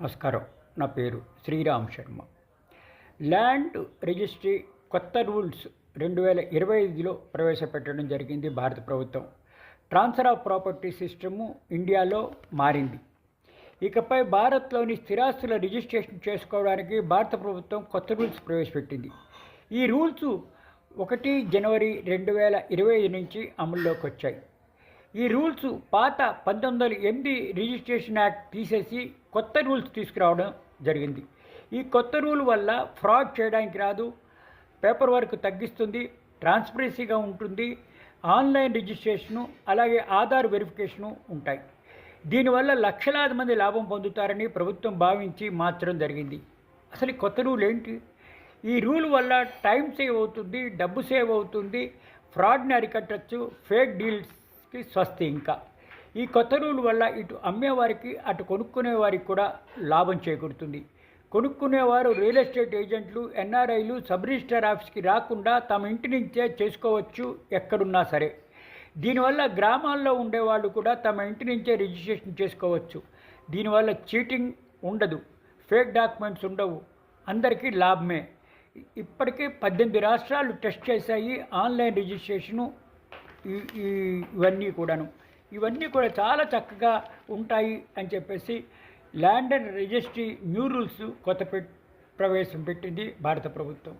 నమస్కారం. నా పేరు శ్రీరామ్ శర్మ. ల్యాండ్ రిజిస్ట్రీ కొత్త రూల్స్ రెండు వేల ఇరవై ఐదులో ప్రవేశపెట్టడం జరిగింది భారత ప్రభుత్వం. ట్రాన్స్ఫర్ ఆఫ్ ప్రాపర్టీ సిస్టము ఇండియాలో మారింది. ఇకపై భారత్లోని స్థిరాస్తుల రిజిస్ట్రేషన్ చేసుకోవడానికి భారత ప్రభుత్వం కొత్త రూల్స్ ప్రవేశపెట్టింది. ఈ రూల్స్ ఒకటి జనవరి రెండు వేల ఇరవై ఐదు నుంచి అమల్లోకి వచ్చాయి. ఈ రూల్స్ పాత పంతొమ్మిది వందల ఎనిమిది రిజిస్ట్రేషన్ యాక్ట్ తీసేసి కొత్త రూల్స్ తీసుకురావడం జరిగింది. ఈ కొత్త రూల్ వల్ల ఫ్రాడ్ చేయడానికి రాదు పేపర్ వర్క్ తగ్గిస్తుంది ట్రాన్స్పరెన్సీగా ఉంటుంది ఆన్లైన్ రిజిస్ట్రేషను అలాగే ఆధార్ వెరిఫికేషను ఉంటాయి. దీనివల్ల లక్షలాది మంది లాభం పొందుతారని ప్రభుత్వం భావించి మార్చడం జరిగింది. అసలు కొత్త రూల్ ఏంటి? ఈ రూల్ వల్ల టైం సేవ్ అవుతుంది డబ్బు సేవ్ అవుతుంది ఫ్రాడ్ని అరికట్టచ్చు ఫేక్ డీల్స్ కి స్వస్తి ఇంకా. ఈ కొత్త రూల్ వల్ల ఇటు అమ్మేవారికి అటు కొనుక్కునే వారికి కూడా లాభం చేకూరుతుంది. కొనుక్కునేవారు రియల్ ఎస్టేట్ ఏజెంట్లు ఎన్ఆర్ఐలు సబ్ రిజిస్టర్ ఆఫీస్కి రాకుండా తమ ఇంటి నుంచే చేసుకోవచ్చు ఎక్కడున్నా సరే. దీనివల్ల గ్రామాల్లో ఉండేవాళ్ళు కూడా తమ ఇంటి నుంచే రిజిస్ట్రేషన్ చేసుకోవచ్చు. దీనివల్ల చీటింగ్ ఉండదు ఫేక్ డాక్యుమెంట్స్ ఉండవు అందరికీ లాభమే. ఇప్పటికే పద్దెనిమిది రాష్ట్రాలు టెస్ట్ చేశాయి ఆన్లైన్ రిజిస్ట్రేషను ఇవన్నీ కూడాను. ఇవన్నీ కూడా చాలా చక్కగా ఉంటాయి అని చెప్పేసి land and registry new rules కొత్త పెట్ ప్రవేశం పెట్టింది భారత ప్రభుత్వం.